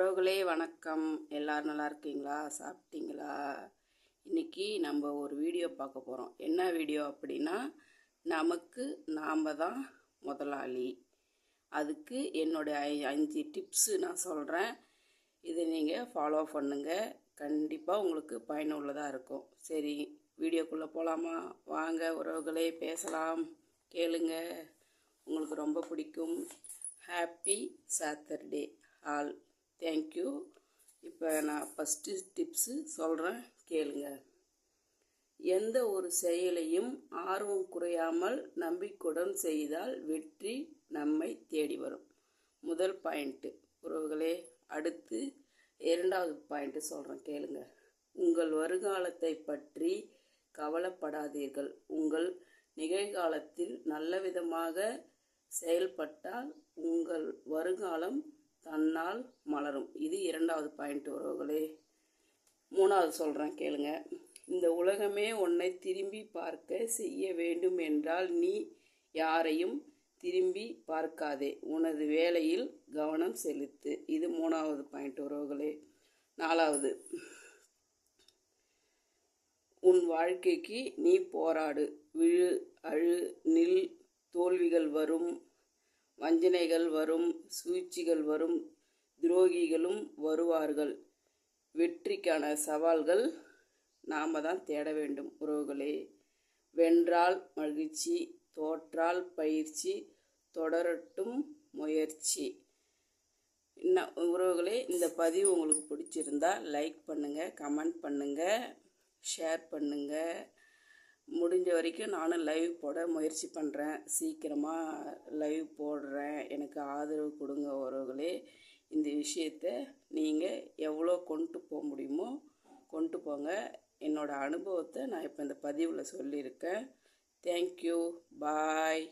உறவுகளே வணக்கம். எல்லோரும் நல்லா இருக்கீங்களா? சாப்பிட்டீங்களா? இன்னைக்கு நம்ம ஒரு வீடியோ பார்க்க போகிறோம் என்ன வீடியோ அப்படின்னா நமக்கு நாம் தான் முதலாளி. அதுக்கு என்னுடைய ஐ- அஞ்சு டிப்ஸு நான் சொல்கிறேன் இதை நீங்கள் ஃபாலோ பண்ணுங்கள் கண்டிப்பாக உங்களுக்கு பயனுள்ளதாக இருக்கும். சரி வீடியோக்குள்ளே போகலாமா வாங்க உறவுகளே பேசலாம். கேளுங்க. உங்களுக்கு ரொம்ப பிடிக்கும். ஹாப்பி சாட்டர்டே ஆல் தேங்க்யூ இப்போ நான் ஃபஸ்ட்டு டிப்ஸு சொல்கிறேன் கேளுங்க. எந்த ஒரு செயலையும் ஆர்வம் குறையாமல் நம்பிக்கையுடன் செய்தால் வெற்றி நம்மை தேடி வரும். முதல் பாயிண்ட்டு உறவுகளே. அடுத்து இரண்டாவது பாயிண்ட்டு சொல்கிறேன் கேளுங்க. உங்கள் வருங்காலத்தை பற்றி கவலைப்படாதீர்கள். உங்கள் நிகழ்காலத்தில் நல்ல விதமாக செயல்பட்டால் உங்கள் வருங்காலம் தன்னால் மலரும். இது இரண்டாவது பாயிண்ட் உறவுகளே. மூணாவது சொல்கிறேன் கேளுங்க. இந்த உலகமே உன்னை திரும்பி பார்க்க செய்ய வேண்டும் என்றால் நீ யாரையும் திரும்பி பார்க்காதே. உனது வேலையில் கவனம் செலுத்து. இது மூணாவது பாயிண்ட் உறவுகளே. நாலாவது உன் வாழ்க்கைக்கு நீ போராடு. விழு அழு நில் தோல்விகள் வரும். வஞ்சனைகள் வரும் சூழ்ச்சிகள் வரும் துரோகிகளும் வருவார்கள். வெற்றிக்கான சவால்கள் நாம் தான் தேட வேண்டும் உறவுகளே. வென்றால் மகிழ்ச்சி தோற்றால் பயிற்சி தொடரட்டும் முயற்சி. இன்னும் உறவுகளே இந்த பதிவு உங்களுக்கு பிடிச்சிருந்தா லைக் பண்ணுங்கள் கமெண்ட் பண்ணுங்கள் ஷேர் பண்ணுங்கள் முடிஞ்ச வரைக்கும் நானும் லைவ் போட முயற்சி பண்ணுறேன் சீக்கிரமாக லைவ் போடுறேன். எனக்கு ஆதரவு கொடுங்க உறவுகளே இந்த விஷயத்தை நீங்கள் எவ்வளோ கொண்டு போக முடியுமோ கொண்டு போங்க. என்னோடய அனுபவத்தை நான் இப்போ இந்த பதிவில் சொல்லியிருக்கேன். Thank you bye